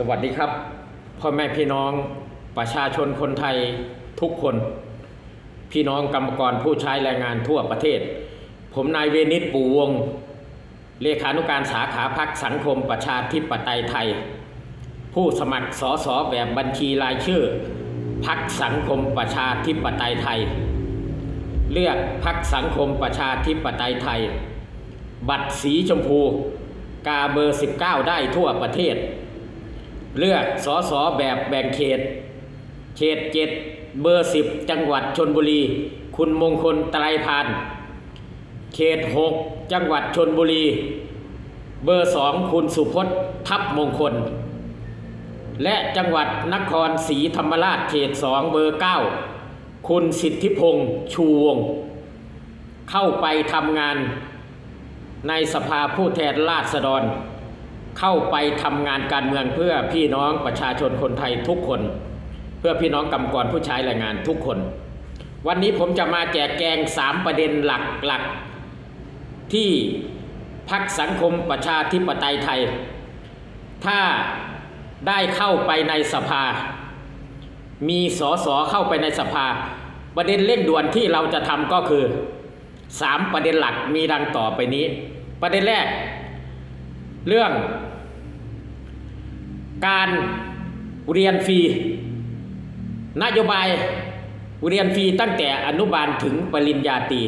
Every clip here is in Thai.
สวัสดีครับพ่อแม่พี่น้องประชาชนคนไทยทุกคน พี่น้องกรรมกรผู้ใช้แรงงานทั่วประเทศ ผมนายเวนิตปู่วง เลขานุการสาขาพักสังคมประชาธิปไตยไทย ผู้สมัครสอสอแบบบัญชีรายชื่อพักสังคมประชาธิปไตยไทย เลือกพักสังคมประชาธิปไตยไทย บัตรสีชมพู กาเบอร์ 19 ได้ทั่วประเทศ เลือกสอสอแบบแบ่งเขต เขตเจ็ดเบอร์10จังหวัดชนบุรี คุณมงคลไตรพานเขต6จังหวัดชนบุรี เบอร์2คุณสุพจน์ทับมงคล และจังหวัดนครศรีธรรมราชเขต2เบอร์9คุณสิทธิพงษ์ชูวง เข้าไปทำงานในสภาผู้แทนราษฎร เข้าไปทำงานการเมืองเพื่อพี่น้องประชาชนคนไทยทุกคน เพื่อพี่น้องกำกรผู้ใช้แรงงานทุกคน วันนี้ผมจะมาแจกแจงสามประเด็นหลักๆ ที่พักสังคมประชาธิปไตยไทย ถ้าได้เข้าไปในสภา มีสอสอเข้าไปในสภา ประเด็นเร่งด่วนที่เราจะทำก็คือสามประเด็นหลักมีดังต่อไปนี้ ประเด็นแรก เรื่อง การเรียนฟรีนโยบายเรียนฟรีตั้งแต่อนุบาลถึงปริญญาตรี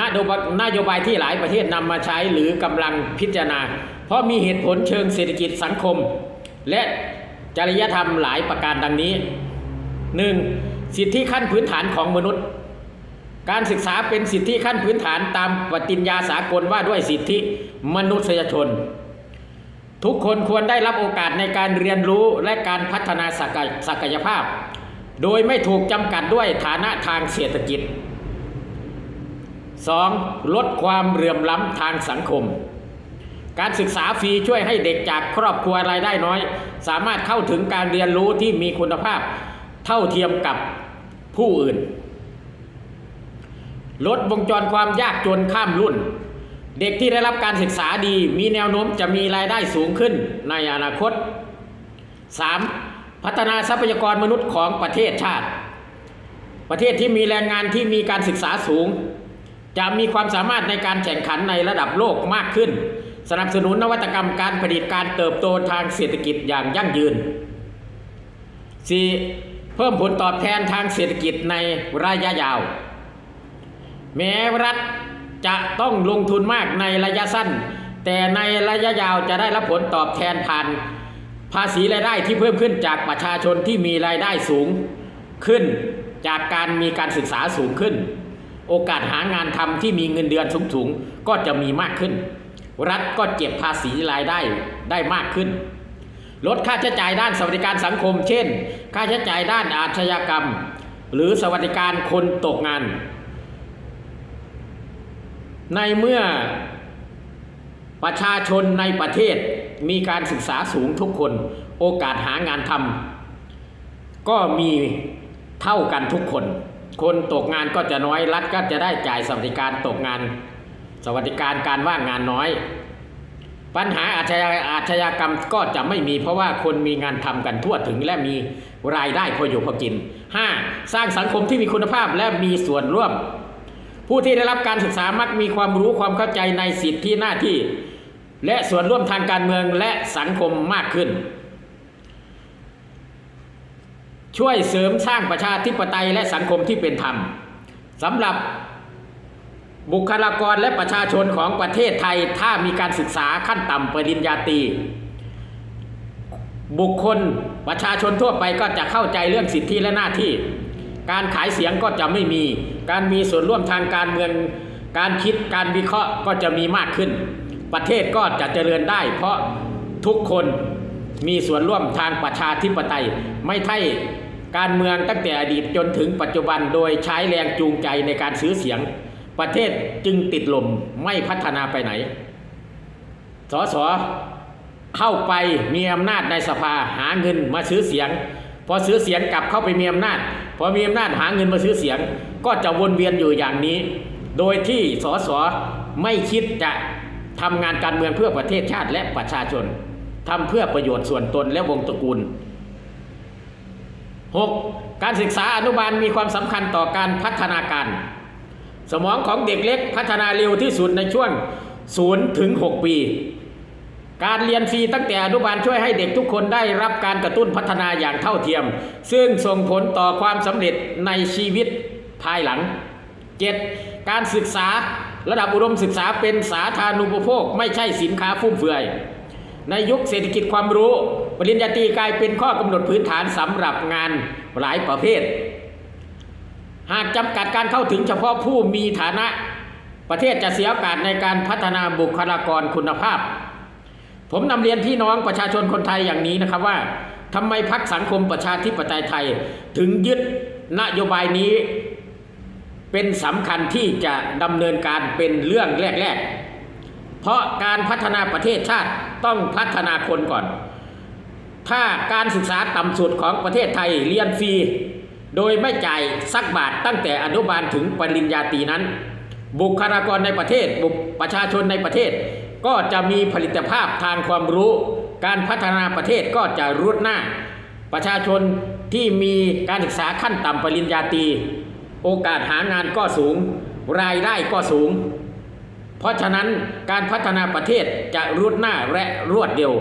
นโยบายนโยบายที่หลายประเทศนำมาใช้หรือกำลังพิจารณา เพราะมีเหตุผลเชิงเศรษฐกิจสังคม และจริยธรรมหลายประการดังนี้ 1. สิทธิขั้นพื้นฐานของมนุษย์ การศึกษาเป็นสิทธิขั้นพื้นฐานตามปฏิญญาสากลว่าด้วยสิทธิมนุษยชน ทุกคนควรได้รับโอกาสในการเรียนรู้และการพัฒนาศักยศักยภาพ โดยไม่ถูกจำกัดด้วยฐานะทางเศรษฐกิจ 2. ลดความเหลื่อมล้ำทางสังคม การศึกษาฟรีช่วยให้เด็กจากครอบครัวรายได้น้อย สามารถเข้าถึงการเรียนรู้ที่มีคุณภาพ เท่าเทียมกับผู้อื่น ลดวงจรความยากจนข้ามรุ่น เด็กที่ได้รับการศึกษาดีมีแนวโน้มจะมีรายได้สูงขึ้นในอนาคต 3. พัฒนาทรัพยากรมนุษย์ของประเทศชาติ ประเทศที่มีแรงงานที่มีการศึกษาสูง จะมีความสามารถในการแข่งขันในระดับโลกมากขึ้น สนับสนุนนวัตกรรมการผลิตการเติบโตทางเศรษฐกิจอย่างยั่งยืน 4. เพิ่มผลตอบแทนทางเศรษฐกิจในระยะยาว แม้รัฐ จะต้องลงทุนมากในระยะสั้น แต่ในระยะยาวจะได้รับผลตอบแทนผ่าน ภาษีรายได้ที่เพิ่มขึ้นจากประชาชนที่มีรายได้สูงขึ้น จากการมีการศึกษาสูงขึ้น โอกาสหางานทำที่มีเงินเดือนสูงๆก็จะมีมากขึ้น รัฐก็เก็บภาษีรายได้ได้มากขึ้นลดค่าใช้จ่ายด้านสวัสดิการสังคม เช่น ค่าใช้จ่ายด้านอาชญากรรม หรือสวัสดิการคนตกงาน ในเมื่อประชาชนในประเทศมีการศึกษาสูงทุกคน โอกาสหางานทำก็มีเท่ากันทุกคน คนตกงานก็จะน้อยรัฐก็จะได้จ่ายสวัสดิการตกงาน สวัสดิการการว่างงานน้อย ปัญหาอาชญาอาชญากรรมก็จะไม่มีเพราะว่าคนมีงานทำกันทั่วถึงและมีรายได้พออยู่พอกิน 5. สร้างสังคมที่มีคุณภาพและมีส่วนร่วม ผู้ที่ได้รับการศึกษามักมีความรู้ความเข้าใจในสิทธิหน้าที่ และส่วนร่วมทางการเมืองและสังคมมากขึ้น ช่วยเสริมสร้างประชาธิปไตยและสังคมที่เป็นธรรมสำหรับบุคลากรและประชาชนของประเทศไทยถ้ามีการศึกษาขั้นต่ำปริญญาตรีบุคคลประชาชนทั่วไปก็จะเข้าใจเรื่องสิทธิและหน้าที่ การขายเสียงก็จะไม่มี การมีส่วนร่วมทางการเมือง การคิด การวิเคราะห์ก็จะมีมากขึ้น ประเทศก็จะเจริญได้ เพราะทุกคนมีส่วนร่วมทางประชาธิปไตย ไม่ใช่การเมืองตั้งแต่อดีตจนถึงปัจจุบันโดยใช้แรงจูงใจในการซื้อเสียง ประเทศจึงติดลมไม่พัฒนาไปไหน สสเข้าไปมีอำนาจในสภาหาเงินมาซื้อเสียง พอซื้อเสียงกลับเข้าไปมีอำนาจ พอมีอำนาจหาเงินมาซื้อเสียง ก็จะวนเวียนอยู่อย่างนี้ โดยที่สสไม่คิดจะทำงานการเมืองเพื่อประเทศชาติและประชาชนทำเพื่อประโยชน์ส่วนตนและวงตระกูล 6. การศึกษาอนุบาลมีความสำคัญต่อการพัฒนาการ สมองของเด็กเล็กพัฒนาเร็วที่สุดในช่วง0ถึง6ปี การเรียนฟรีตั้งแต่อนุบาลช่วยให้เด็กทุกคนได้รับการกระตุ้นพัฒนาอย่างเท่าเทียม ซึ่งส่งผลต่อความสำเร็จในชีวิตภายหลัง 7. การศึกษาระดับอุดมศึกษาเป็นสาธารณูปโภค ไม่ใช่สินค้าฟุ่มเฟือย ในยุคเศรษฐกิจความรู้ ปริญญาตรีกลายเป็นข้อกำหนดพื้นฐานสำหรับงานหลายประเภท หากจำกัดการเข้าถึงเฉพาะผู้มีฐานะ ประเทศจะเสียโอกาสในการพัฒนาบุคลากรคุณภาพ ผมนำเรียนพี่น้องประชาชนคนไทยอย่างนี้นะครับว่าทำไมพักสังคมประชาธิปไตยไทย ถึงยึดนโยบายนี้ เป็นสำคัญที่จะดำเนินการเป็นเรื่องแรก ๆ เพราะการพัฒนาประเทศชาติต้องพัฒนาคนก่อน ถ้าการศึกษาต่ำสุดของประเทศไทยเรียนฟรีโดยไม่จ่ายสักบาทตั้งแต่อนุบาลถึงปริญญาตรีนั้น บุคลากรในประเทศบุประชาชนในประเทศ ก็จะมีผลิตภาพทางความรู้ การพัฒนาประเทศก็จะรุดหน้า ประชาชนที่มีการศึกษาขั้นต่ำปริญญาตรีโอกาสหางานก็สูง รายได้ก็สูง เพราะฉะนั้นการพัฒนาประเทศจะรุดหน้าและรวดเร็ว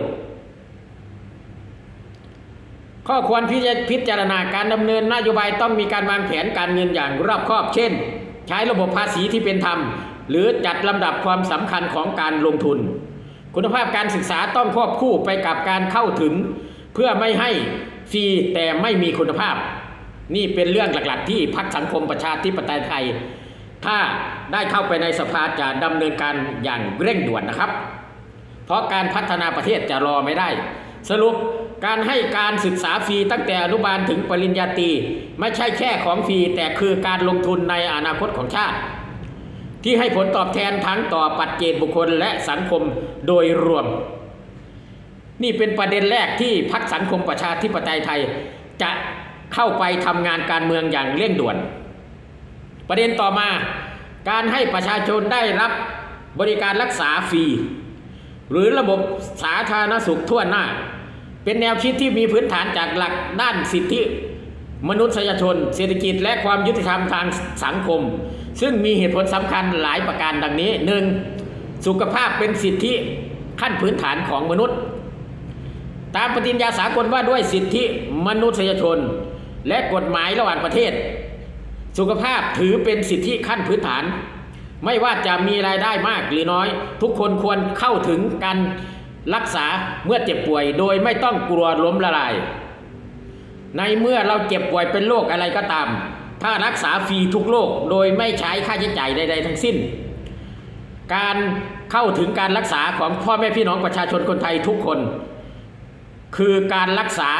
ข้อควรพิจารณาการดำเนินนโยบายต้องมีการวางแผนการเงินอย่างรอบคอบ เช่น ใช้ระบบภาษีที่เป็นธรรม หรือจัดลำดับความสำคัญของการลงทุน คุณภาพการศึกษาต้องควบคู่ไปกับการเข้าถึง เพื่อไม่ให้ฟรีแต่ไม่มีคุณภาพ นี่เป็นเรื่องหลักๆ ที่พักสังคมประชาธิปไตยไทย ถ้าได้เข้าไปในสภาจะดำเนินการอย่างเร่งด่วนนะครับ เพราะการพัฒนาประเทศจะรอไม่ได้ สรุปการให้การศึกษาฟรีตั้งแต่อนุบาลถึงปริญญาตรีไม่ใช่แค่ของฟรีแต่คือการลงทุนในอนาคตของชาติ ที่ให้ผลตอบแทนทั้งต่อปัจเจกบุคคลและสังคมโดยรวม นี่เป็นประเด็นแรกที่พักสังคมประชาธิปไตยไทย จะเข้าไปทำงานการเมืองอย่างเร่งด่วน ประเด็นต่อมาการให้ประชาชนได้รับบริการรักษาฟรี หรือระบบสาธารณสุขทั่วหน้า เป็นแนวคิดที่มีพื้นฐานจากหลักด้านสิทธิ มนุษยชน เศรษฐกิจและความยุติธรรมทางสังคม ซึ่งมีเหตุผลสำคัญหลายประการดังนี้ 1. สุขภาพเป็นสิทธิขั้นพื้นฐานของมนุษย์ ตามปฏิญญาสากลว่าด้วยสิทธิมนุษยชน และกฎหมายระหว่างประเทศ สุขภาพถือเป็นสิทธิขั้นพื้นฐาน ไม่ว่าจะมีรายได้มากหรือน้อย ทุกคนควรเข้าถึงการรักษาเมื่อเจ็บป่วย โดยไม่ต้องกลัวล้มละลาย ในเมื่อเราเจ็บป่วยเป็นโรคอะไรก็ตาม ถ้ารักษาฟรีทุกโรคโดยไม่ใช้ค่าใช้จ่ายใด ๆ ทั้งสิ้น การเข้าถึงการรักษาของพ่อแม่พี่น้องประชาชนคนไทยทุกคน คือการรักษา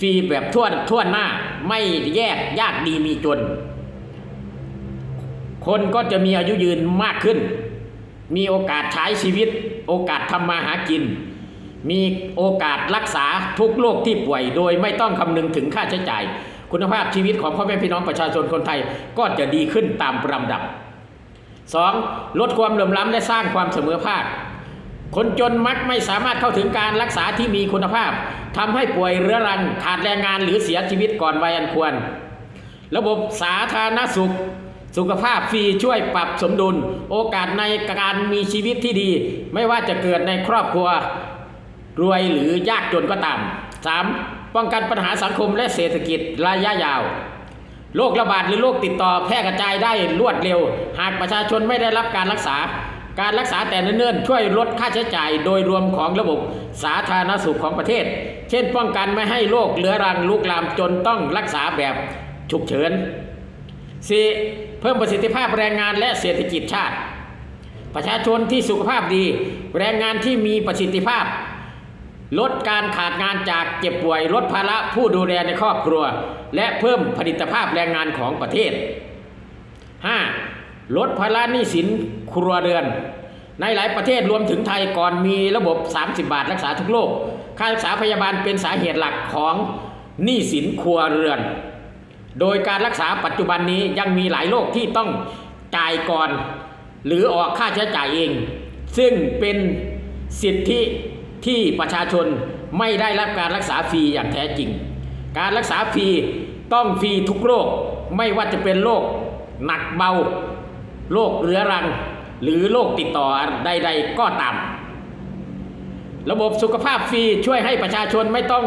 ฟรีแบบทั่วทั่วหน้าไม่แยกยากดีมีจน คนก็จะมีอายุยืนมากขึ้น มีโอกาสใช้ชีวิต โอกาสทำมาหากิน มีโอกาสรักษาทุกโรคที่ป่วยโดยไม่ต้องคำนึงถึงค่าใช้จ่าย คุณภาพชีวิตของพ่อแม่พี่น้องประชาชนคนไทยก็จะดีขึ้นตามลำดับ 2. ลดความเหลื่อมล้ำและสร้างความเสมอภาค คนจนมักไม่สามารถเข้าถึงการรักษาที่มีคุณภาพทำให้ป่วยเรื้อรังขาดแรงงานหรือเสียชีวิตก่อนวัยอันควร ระบบสาธารณสุข สุขภาพฟรีช่วยปรับสมดุล โอกาสในการมีชีวิตที่ดี ไม่ว่าจะเกิดในครอบครัว รวยหรือยากจนก็ตาม 3. ป้องกันปัญหาสังคมและเศรษฐกิจระยะยาวโรคระบาดหรือโรคติดต่อแพร่กระจายได้รวดเร็ว หากประชาชนไม่ได้รับการรักษา การรักษาแต่เนิ่นๆช่วยลดค่าใช้จ่ายโดยรวมของระบบสาธารณสุขของประเทศ เช่นป้องกันไม่ให้โรคเรื้อรังลุกลามจนต้องรักษาแบบฉุกเฉิน 4. เพิ่มประสิทธิภาพแรงงานและเศรษฐกิจชาติ ประชาชนที่สุขภาพดี แรงงานที่มีประสิทธิภาพ ลดการขาดงานจากเจ็บป่วยลดภาระผู้ดูแลในครอบครัว และเพิ่มผลิตภาพแรงงานของประเทศ 5. ลดภาระหนี้สินครัวเรือน ในหลายประเทศรวมถึงไทยก่อนมีระบบ 30 บาทรักษาทุกโรคค่ารักษาพยาบาลเป็นสาเหตุหลักของหนี้สินครัวเรือน โดยการรักษาปัจจุบันนี้ยังมีหลายโรคที่ต้องจ่ายก่อน หรือออกค่าใช้จ่ายเอง ซึ่งเป็นสิทธิ ที่ประชาชนไม่ได้รับการรักษาฟรีอย่างแท้จริง การรักษาฟรีต้องฟรีทุกโรคไม่ว่าจะเป็นโรคหนักเบาโรคเรื้อรัง หรือโรคติดต่อใด ๆ ก็ตาม ระบบสุขภาพฟรีช่วยให้ประชาชนไม่ต้อง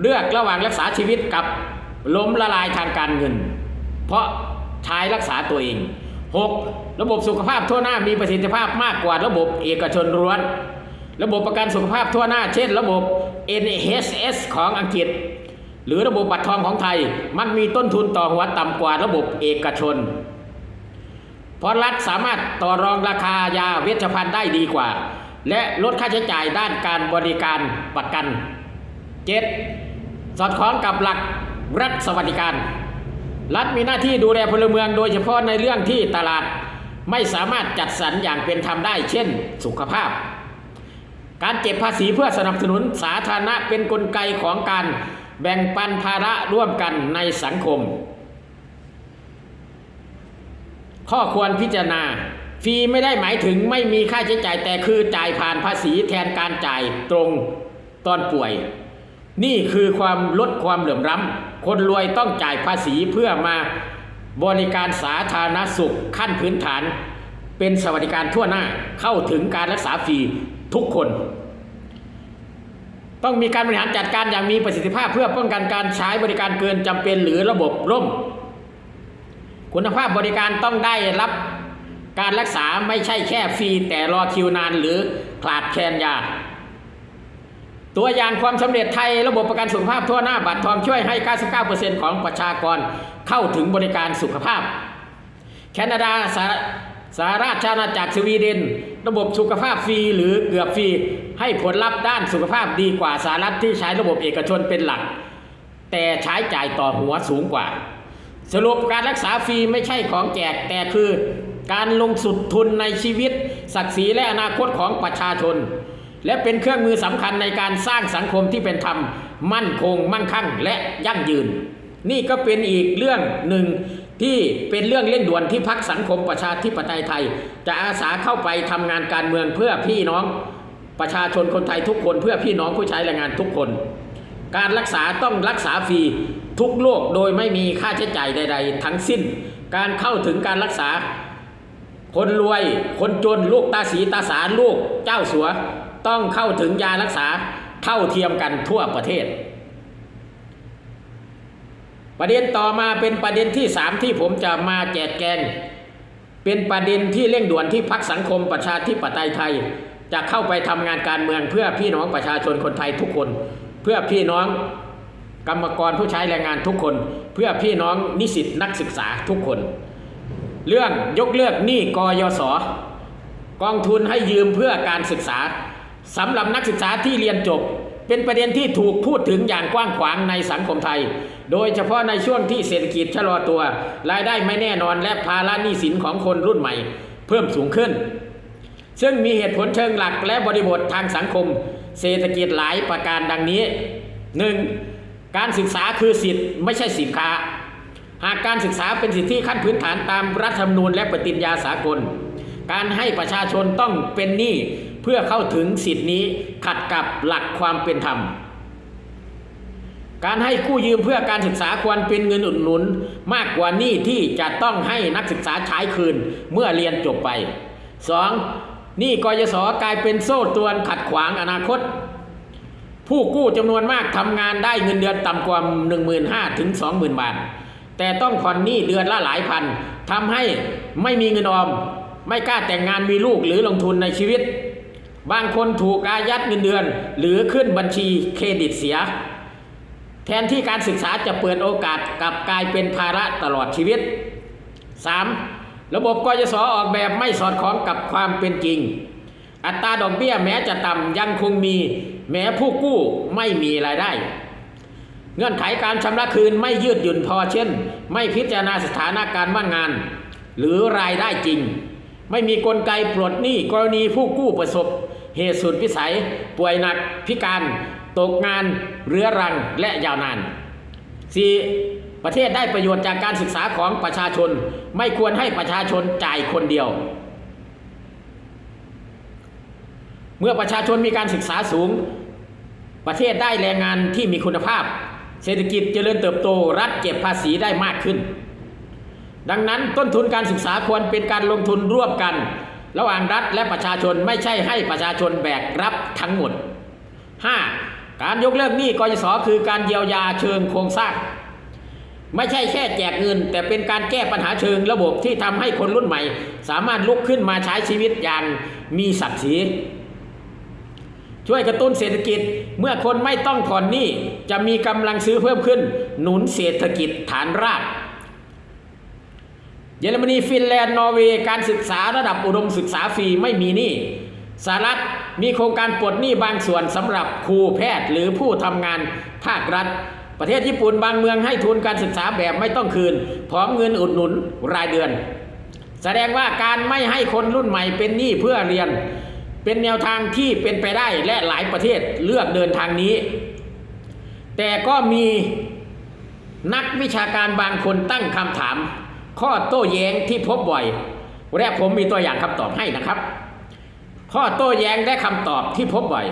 เลือกระหว่างรักษาชีวิตกับล้มละลายทางการเงิน เพราะใช้รักษาตัวเอง 6. ระบบสุขภาพทั่วหน้ามีประสิทธิภาพมากกว่าระบบเอกชนล้วน ระบบประกันสุขภาพทั่วหน้า เช่น ระบบ NHS ของอังกฤษ หรือระบบบัตรทองของไทย มันมีต้นทุนต่อหัวต่ำกว่าระบบเอกชน เพราะรัฐสามารถต่อรองราคายาเวชภัณฑ์ได้ดีกว่า และลดค่าใช้จ่ายด้านการบริการประกัน 7. สอดคล้องกับหลักรัฐสวัสดิการ รัฐมีหน้าที่ดูแลพลเมืองโดยเฉพาะในเรื่องที่ตลาดไม่สามารถจัดสรรอย่างเป็นธรรมได้ เช่น สุขภาพ การเก็บภาษีเพื่อสนับสนุนสาธารณะเป็นนกลไกของการแบ่งปันภาระร่วมกันในสังคม ข้อควรพิจารณา ฟรีไม่ได้หมายถึงไม่มีค่าใช้จ่ายแต่คือจ่ายผ่านภาษีแทนการจ่ายตรงตอนป่วย นี่คือความลดความเหลื่อมล้ำคนรวยต้องจ่ายภาษีเพื่อมาบริการสาธารณสุขขั้นพื้นฐาน เป็นสวัสดิการทั่วหน้าเข้าถึงการรักษาฟรี ทุกคน ต้องมีการบริหารจัดการอย่างมีประสิทธิภาพเพื่อป้องกันการใช้บริการเกินจำเป็นหรือระบบล่ม คุณภาพบริการต้องได้รับการรักษาไม่ใช่แค่ฟรีแต่รอคิวนานหรือขาดแคลนยา ตัวอย่างความสำเร็จไทยระบบประกันสุขภาพทั่วหน้าบัตรทองช่วยให้ 99%ของประชากรเข้าถึงบริการสุขภาพ แคนาดา สาราชอาณาจักรสวีเดน ระบบสุขภาพฟรีหรือเกือบฟรี ให้ผลลัพธ์ด้านสุขภาพดีกว่าสหรัฐที่ใช้ระบบเอกชนเป็นหลัก แต่ใช้จ่ายต่อหัวสูงกว่า สรุปการรักษาฟรีไม่ใช่ของแจกแต่คือ การลงสุดทุนในชีวิต ศักดิ์ศรีและอนาคตของประชาชน และเป็นเครื่องมือสำคัญในการสร้างสังคมที่เป็นธรรม มั่นคง มั่งคั่งและยั่งยืน นี่ก็เป็นอีกเรื่องหนึ่ง ที่เป็นเรื่องเร่งด่วนที่พักสังคมประชาธิปไตยไทย จะอาสาเข้าไปทำงานการเมืองเพื่อพี่น้องประชาชนคนไทยทุกคนเพื่อพี่น้องผู้ใช้แรงงานทุกคน การรักษาต้องรักษาฟรีทุกโรคโดยไม่มีค่าใช้จ่ายใด ๆ ทั้งสิ้น การเข้าถึงการรักษา คนรวย คนจนลูกตาสีตาสารลูกเจ้าสัว ต้องเข้าถึงยารักษาเท่าเทียมกันทั่วประเทศ ประเด็นต่อมาเป็นประเด็นที่สามที่ผมจะมาแจกแจงเป็นประเด็นที่เร่งด่วนที่พักสังคมประชาธิปไตยไทย จะเข้าไปทำงานการเมืองเพื่อพี่น้องประชาชนคนไทยทุกคน เพื่อพี่น้องกรรมกรผู้ใช้แรงงานทุกคน เพื่อพี่น้องนิสิตนักศึกษาทุกคน เรื่องยกเลิกหนี้กยศกองทุนให้ยืมเพื่อการศึกษาสำหรับนักศึกษาที่เรียนจบ เป็นประเด็นที่ถูกพูดถึงอย่างกว้างขวางในสังคมไทย โดยเฉพาะในช่วงที่เศรษฐกิจชะลอตัว รายได้ไม่แน่นอนและภาระหนี้สินของคนรุ่นใหม่ เพิ่มสูงขึ้น ซึ่งมีเหตุผลเชิงหลักและบริบททางสังคม เศรษฐกิจหลายประการดังนี้ 1. การศึกษาคือสิทธิ์ไม่ใช่สินค้า หากการศึกษาเป็นสิทธิขั้นพื้นฐานตามรัฐธรรมนูญและปฏิญญาสากล การให้ประชาชนต้องเป็นหนี้ เพื่อเข้าถึงสิทธินี้ขัดกับหลักความเป็นธรรม การให้กู้ยืมเพื่อการศึกษาควรเป็นเงินอุดหนุน มากกว่านี้ที่จะต้องให้นักศึกษาใช้คืนเมื่อเรียนจบไป 2. หนี้กยศกลายเป็นโซ่ตรวนขัดขวางอนาคต ผู้กู้จำนวนมากทำงานได้เงินเดือนต่ำกว่า 15,000ถึง20,000 บาท แต่ต้องผ่อนหนี้เดือนละหลายพันทำให้ไม่มีเงินออมไม่กล้าแต่งงานมีลูกหรือลงทุนในชีวิต บางคนถูกอายัดเงินเดือน หรือขึ้นบัญชีเครดิตเสีย แทนที่การศึกษาจะเปิดโอกาสกลับกลายเป็นภาระตลอดชีวิต 3. ระบบกยศออกแบบไม่สอดคล้องกับความเป็นจริง อัตราดอกเบี้ยแม้จะต่ำยังคงมี แม้ผู้กู้ไม่มีรายได้ เงื่อนไขการชำระคืนไม่ยืดหยุ่นพอเช่น ไม่พิจารณาสถานะการว่างงาน หรือรายได้จริงไม่มีกลไกปลดหนี้กรณีผู้กู้ประสบ เหตุสุดวิสัย ป่วยหนัก พิการ ตกงาน เรื้อรัง และยาวนาน 4. ประเทศได้ประโยชน์จากการศึกษาของประชาชน ไม่ควรให้ประชาชนจ่ายคนเดียว เมื่อประชาชนมีการศึกษาสูง ประเทศได้แรงงานที่มีคุณภาพ เศรษฐกิจเจริญเติบโต รัฐเก็บภาษีได้มากขึ้น ดังนั้นต้นทุนการศึกษาควรเป็นการลงทุนร่วมกัน ระหว่างรัฐและประชาชนไม่ใช่ให้ประชาชนแบกรับทั้งหมด 5. การยกเลิกหนี้กยศคือการเยียวยาเชิงโครงสร้าง ไม่ใช่แค่แจกเงิน แต่เป็นการแก้ปัญหาเชิงระบบที่ทำให้คนรุ่นใหม่ สามารถลุกขึ้นมาใช้ชีวิตอย่างมีศักดิ์ศรีช่วยกระตุ้นเศรษฐกิจเมื่อคนไม่ต้องผ่อนหนี้จะมีกำลังซื้อเพิ่มขึ้น หนุนเศรษฐกิจฐานราก เยอรมนีฟินแลนด์นอร์เวย์การศึกษาระดับอุดมศึกษาฟรีไม่มีหนี้สหรัฐมีโครงการปลดหนี้บางส่วนสำหรับครูแพทย์หรือผู้ทำงานภาครัฐ ประเทศญี่ปุ่นบางเมืองให้ทุนการศึกษาแบบไม่ต้องคืน พร้อมเงินอุดหนุนรายเดือน แสดงว่าการไม่ให้คนรุ่นใหม่เป็นหนี้เพื่อเรียน เป็นแนวทางที่เป็นไปได้และหลายประเทศเลือกเดินทางนี้ แต่ก็มีนักวิชาการบางคนตั้งคำถาม ข้อโต้แย้งที่พบบ่อยและผมมีตัวอย่างคำตอบให้นะครับ ข้อโต้แย้งและคำตอบที่พบบ่อย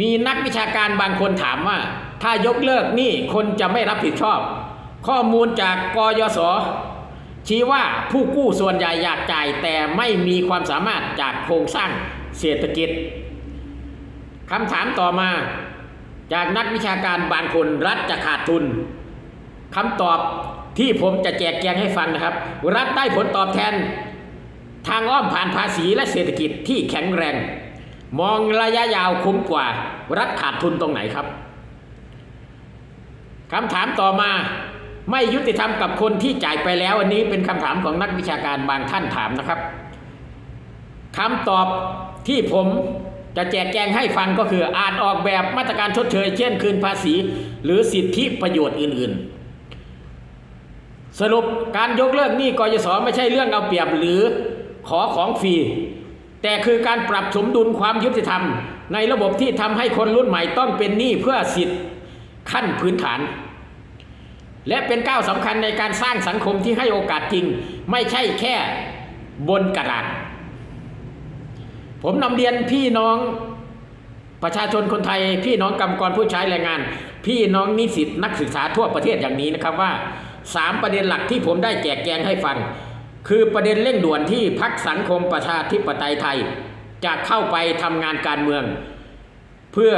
มีนักวิชาการบางคนถามว่า ถ้ายกเลิกหนี้คนจะไม่รับผิดชอบ ข้อมูลจากกยศชี้ว่าผู้กู้ส่วนใหญ่อยากจ่ายแต่ไม่มีความสามารถจากโครงสร้างเศรษฐกิจคำถามต่อมา จากนักวิชาการบางคนรัฐจะขาดทุนคำตอบ ที่ผมจะแจกแจงให้ฟังนะครับ รัฐได้ผลตอบแทน ทางอ้อมผ่านภาษีและเศรษฐกิจที่แข็งแรง มองระยะยาวคุ้มกว่า รัฐขาดทุนตรงไหนครับคำถามต่อมาไม่ยุติธรรมกับคนที่จ่ายไปแล้ว อันนี้เป็นคำถามของนักวิชาการบางท่านถามนะครับคำตอบที่ผมจะแจกแจงให้ฟังก็คืออาจออกแบบมาตรการชดเชย เช่นคืนภาษี หรือสิทธิประโยชน์อื่น ๆ สรุปการยกเลิกหนี้กยศไม่ใช่เรื่องเอาเปรียบหรือขอของฟรีแต่คือการปรับสมดุลความยุติธรรม ในระบบที่ทำให้คนรุ่นใหม่ต้องเป็นหนี้เพื่อสิทธิ์ขั้นพื้นฐาน และเป็นก้าวสำคัญในการสร้างสังคมที่ให้โอกาสจริง ไม่ใช่แค่บนกระดาษ ผมนำเรียนพี่น้องประชาชนคนไทย พี่น้องกรรมกรผู้ใช้แรงงาน พี่น้องนิสิตนักศึกษาทั่วประเทศอย่างนี้นะครับว่า สามประเด็นหลักที่ผมได้แจกแจงให้ฟัง คือประเด็นเร่งด่วนที่พักสังคมประชาธิปไตยไทย จะเข้าไปทำงานการเมือง เพื่อ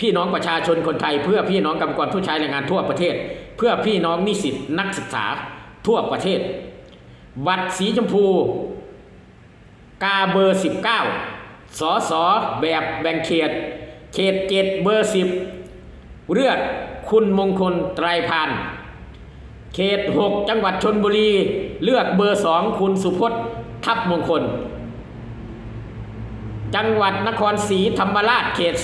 พี่น้องประชาชนคนไทย เพื่อพี่น้องกรรมกรผู้ใช้แรงงานทั่วประเทศ เพื่อพี่น้องนิสิตนักศึกษาทั่วประเทศ บัตรสีชมพู กาเบอร์ 19สอสอแบบแบ่งเขต เขตเจ็ดเบอร์ 10 เลือกคุณมงคลไตรพานธ์ เขต 6 จังหวัดชนบุรี เลือกเบอร์ 2 คุณสุพจน์ทับมงคล จังหวัดนครศรีธรรมราชเขต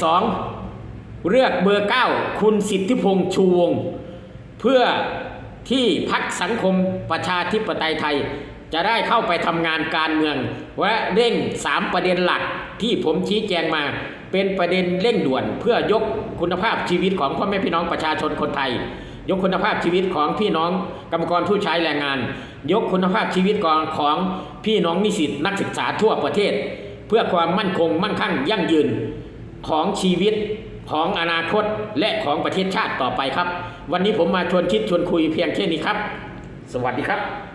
2 เลือกเบอร์ 9 คุณสิทธิพงษ์ชูวง เพื่อที่พักสังคมประชาธิปไตยไทย จะได้เข้าไปทำงานการเมืองและเร่ง 3 ประเด็นหลักที่ผมชี้แจงมาเป็นประเด็นเร่งด่วนเพื่อยกคุณภาพชีวิตของพ่อแม่พี่น้องประชาชนคนไทย ยกคุณภาพชีวิตของพี่น้องกรรมกรผู้ใช้แรงงาน ยกคุณภาพชีวิตของของพี่น้องนิสิตนักศึกษาทั่วประเทศ เพื่อความมั่นคงมั่งคั่งยั่งยืนของชีวิตของอนาคตและของประเทศชาติต่อไปครับ วันนี้ผมมาชวนคิดชวนคุยเพียงแค่นี้ครับ สวัสดีครับ